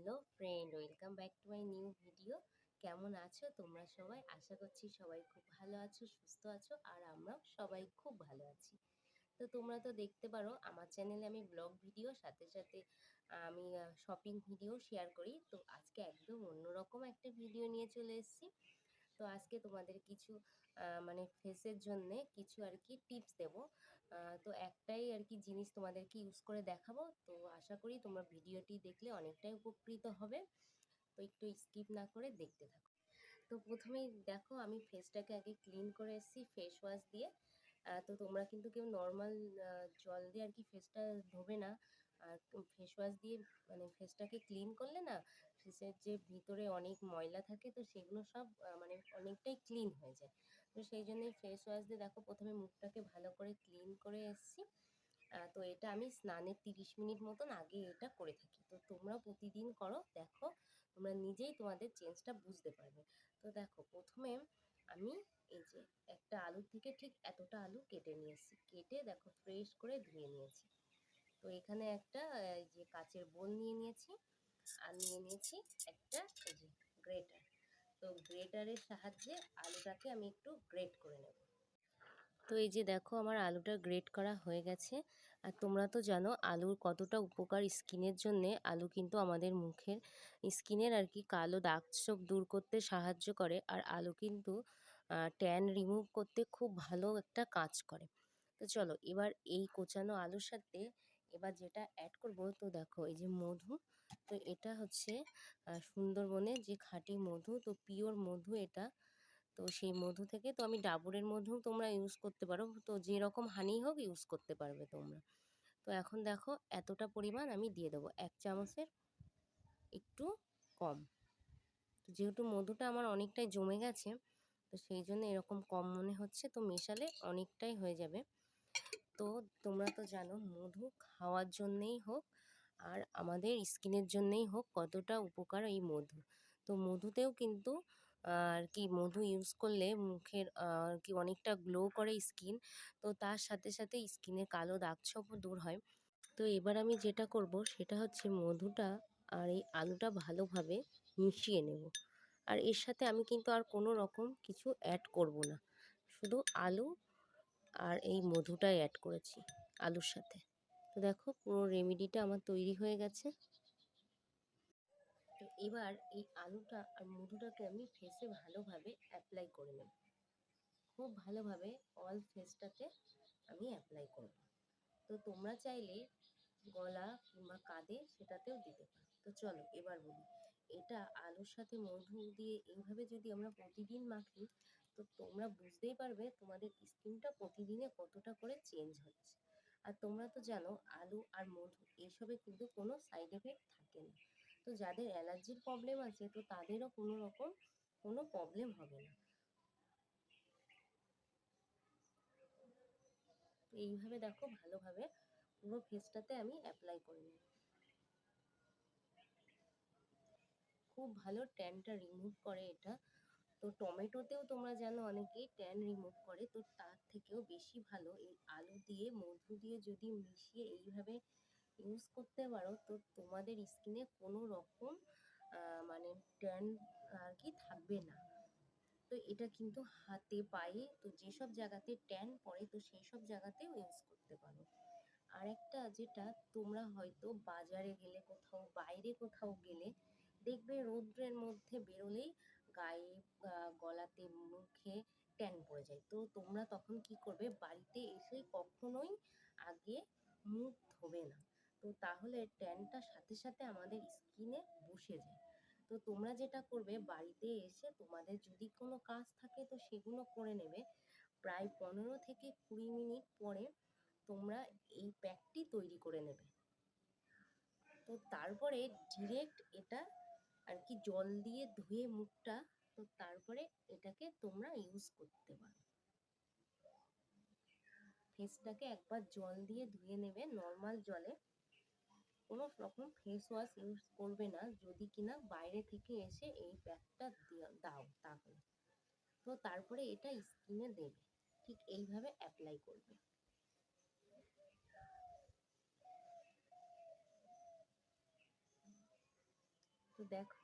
Hello friend, welcome back to my new video. কেমন আছো তোমরা সবাই? আশা করছি সবাই খুব ভালো আছো, সুস্থ আছো, আর আমরাও সবাই খুব ভালো আছি। তো তোমরা তো দেখতে পারো, আমার চ্যানেলে আমি ব্লগ ভিডিও, সাথে সাথে আমি শপিং ভিডিও শেয়ার করি। তো আজকে একদম অন্যরকম একটা ভিডিও নিয়ে চলে এসেছি। তো আজকে তোমাদের কিছু মানে ফেসের জন্যে কিছু আর কি টিপস দেব। তো একটাই আর কি জিনিস তোমাদেরকে ইউজ করে দেখাবো। তো আশা করি তোমরা ভিডিওটি দেখলে অনেকটাই উপকৃত হবে। তো একটু স্কিপ না করে দেখতে থাকো। তো প্রথমেই দেখো, আমি ফেসটাকে আগে ক্লিন করে এসেছি ফেস ওয়াশ দিয়ে। তো তোমরা কিন্তু কেউ নর্মাল জল দিয়ে আর কি ফেসটা ধোবে না। আর ফেস ওয়াশ দিয়ে মানে ফেসটাকে ক্লিন করলে না ফেসের যে ভিতরে অনেক ময়লা থাকে, তো সেগুলো সব মানে অনেকটাই ক্লিন হয়ে যায়। তো সেই জন্যই ফেস ওয়াশ দিয়ে দেখো প্রথমে মুখটাকে ভালো করে ক্লিন করে এসেছি। তো এটা আমি স্নানের তিরিশ মিনিট মতন আগে এটা করে থাকি। তো তোমরাও প্রতিদিন করো, দেখো তোমরা নিজেই তোমাদের চেঞ্জটা বুঝতে পারবে। তো দেখো প্রথমে আমি এই যে একটা আলু থেকে ঠিক এতটা আলু কেটে নিয়েছি কেটে দেখো ফ্রেশ করে ধুয়ে নিয়েছি। তো এখানে একটা, এই যে কাচের বোল নিয়ে নিয়েছি। আর নিয়ে নিয়েছি একটা এই যে গ্রেটার তো গ্রেটারের সাহায্যে আলুটাকে আমি একটু গ্রেট করে নেব। তো এই যে দেখো আমার আলুটা গ্রেট করা হয়ে গেছে। আর তোমরা তো জানো আলুর কতটা উপকার স্কিনের জন্যে। আলু কিন্তু আমাদের মুখের স্কিনের আর কি কালো দাগ চোখ দূর করতে সাহায্য করে। আর আলু কিন্তু ট্যান রিমুভ করতে খুব ভালো একটা কাজ করে। তো চলো এবার এই কোচানো আলুর সাথে এবার যেটা অ্যাড করব, তো দেখো এই যে মধু, তো এটা হচ্ছে সুন্দরবনে যে খাঁটি মধু, তো পিওর মধু এটা। তো সেই মধু থেকে, তো আমি ডাবরের মধু তোমরা ইউজ করতে পারো। তো যেরকম হানি হোক ইউজ করতে পারবে তোমরা। তো এখন দেখো এতটা পরিমাণ আমি দিয়ে দেবো। এক চামচের একটু কম। তো যেহেতু মধুটা আমার অনেকটাই জমে গেছে, তো সেই জন্য এরকম কম মনে হচ্ছে, তো মেশালে অনেকটাই হয়ে যাবে। তো তোমরা তো জানো মধু খাওয়ার জন্যেই হোক আর আমাদের স্কিনের জন্যেই হোক কতটা উপকার এই মধু। তো মধুতেও কিন্তু আর কি মধু ইউজ করলে মুখের আর কি অনেকটা গ্লো করে স্কিন তো তার সাথে সাথে স্কিনে কালো দাগ ছোপও দূর হয়। তো এবার আমি যেটা করব সেটা হচ্ছে মধুটা আর এই আলুটা ভালোভাবে মিশিয়ে নেব। আর এর সাথে আমি কিন্তু আর কোনো রকম কিছু অ্যাড করব না। শুধু আলু আর এই মধুটাই অ্যাড করেছি আলুর সাথে। তো দেখো পুরো রেমেডিটা আমার তৈরি হয়ে গেছে। তো এবার এই আলুটা আর মধুটাকে আমি ফেসে ভালোভাবে অ্যাপ্লাই করে নেব। খুব ভালোভাবে অল ফেসটাতে আমি অ্যাপ্লাই করব। তো তোমরা চাইলে গলা কিংবা কাঁধে সেটাতেও দিতে পারো। তো চলো এবার বলি, এটা আলুর সাথে মধু দিয়ে এইভাবে যদি আমরা প্রতিদিন মাখি তো তোমরা বুঝতেই পারবে তোমাদের স্কিনটা প্রতিদিনে কতটা করে চেঞ্জ হচ্ছে। আর তোমরা তো জানো, আলু আর মধু এসবে কিন্তু কোনো সাইড এফেক্ট থাকে না। তো যাদের অ্যালার্জির প্রবলেম আছে, তো তাদেরও কোনো রকম কোনো প্রবলেম হবে না। তো এইভাবে দেখো ভালোভাবে পুরো ফেসটাতে আমি অ্যাপ্লাই করে নিই খুব ভালো ট্যানটা রিমুভ করে এটা। তো টমেটোতেও তোমরা জানো অনেকেই ট্যান রিমুভ করে, তো তার থেকেও বেশি ভালো। এই আলু দিয়ে, মধু দিয়ে যদি মিশিয়ে এইভাবে ইউজ করতে পারো, তো তোমাদের স্কিনে কোনো রকম মানে ট্যান আর কি থাকবে না। তো এটা কিন্তু হাতে, পায়ে, তো যেসব জায়গাতে ট্যান পড়ে, তো সেই সব জায়গাতেও ইউজ করতে পারো। আরেকটা যেটা, তোমরা হয়তো বাজারে গেলে কোথাও, বাইরে কোথাও গেলে দেখবে রৌদ্রের মধ্যে বেরোলেই গায়ে গলাতে মুখে ট্যান পড়ে যায়। তো তোমরা তখন কি করবে? বাড়িতে এসে কখনোই আগে মুখ ধোবে না। তো তাহলে ট্যানটা সাথে সাথে আমাদের স্কিনে বসে যায়। তো তোমরা যেটা করবে, বাড়িতে এসে তোমাদের যদি কোনো কাজ থাকে, তো সেগুলো করে নেবে। প্রায় পনেরো থেকে কুড়ি মিনিট পরে তোমরা এই প্যাকটি তৈরি করে নেবে। তো তারপরে ডিরেক্ট এটা আর কি জল দিয়ে ধুয়ে মুখটা, তো তারপরে এটাকে তোমরা ইউজ করতে পারো। ফেসটাকে একবার জল দিয়ে ধুয়ে নেবে নর্মাল জলে। কোনো রকম ফেস ওয়াশ ইউজ করবে না, যদি কিনা বাইরে থেকে এসে এই প্যাকটা দাও তাহলে। তো তারপরে এটা স্কিনে দেবে। ঠিক এইভাবে অ্যাপ্লাই করবে। তো দেখো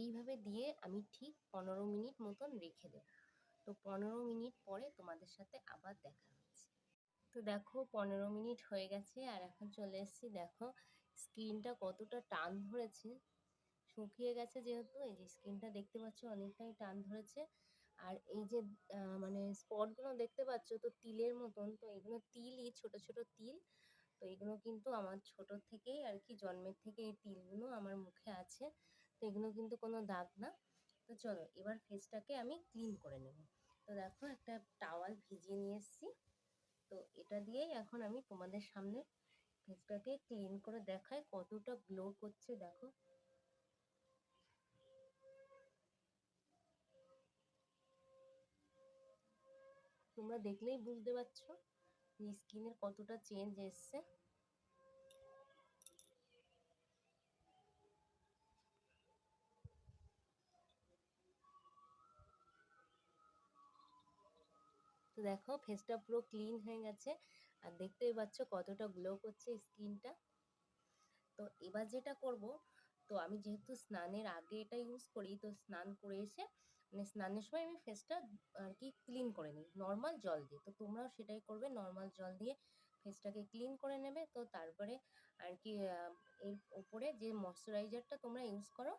এইভাবে দিয়ে আমি ঠিক পনেরো মিনিট মতন রেখে দেব। তো পনেরো মিনিট পরে তোমাদের সাথে আবার দেখা হচ্ছে। তো দেখো পনেরো মিনিট হয়ে গেছে আর এখন চলে এসেছি, দেখো স্কিনটা কতটা টান ধরেছে। শুকিয়ে গেছে যেহেতু, এই যে স্কিনটা দেখতে পাচ্ছ অনেকটাই টান ধরেছে। আর এই যে মানে স্পটগুলো দেখতে পাচ্ছ তো তিলের মতন, তো এগুলো তিলই ছোট ছোট তিল। তো এগুলো কিন্তু আমার ছোট থেকেই আর কি, জন্মের থেকে এই তিলগুলো আমার মুখে আছে। তো এগুলো কিন্তু কোনো দাগ না। তো চলো এবার ফেসটাকে আমি ক্লিন করে নেব। তো দেখো একটা টাওয়াল ভিজিয়ে নিয়ে এসেছি। তো এটা দিয়েই এখন আমি তোমাদের সামনে ফেসটাকে ক্লিন করে দেখাই কতটা গ্লো করছে, দেখো। তোমরা দেখলেই বুঝতে পারছ স্কিনের কতটা চেঞ্জ এসছে। দেখো ফেসটা পুরো ক্লিন হয়ে গেছে। আর দেখতেই পাচ্ছ কতটা গ্লো করছে স্কিনটা তো এবার যেটা করব, তো আমি যেহেতু স্নানের আগে এটা ইউজ করি, তো স্নান করে এসে মানে স্নানের সময় আমি ফেসটা আর কি ক্লিন করে নিই নর্মাল জল দিয়ে। তো তোমরাও সেটাই করবে নর্মাল জল দিয়ে ফেসটাকে ক্লিন করে নেবে। তো তারপরে আর কি এর ওপরে যে ময়শ্চারাইজারটা তোমরা ইউজ করো,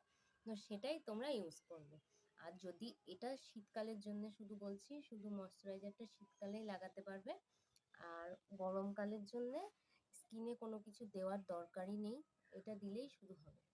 তো সেটাই তোমরা ইউজ করবে। আর যদি এটা শীতকালের জন্য শুধু বলছি, শুধু ময়শ্চারাইজারটা শীতকালেই লাগাতে পারবে। আর গরমকালের জন্যে স্কিনে কোনো কিছু দেওয়ার দরকারই নেই, এটা দিলেই শুরু হবে।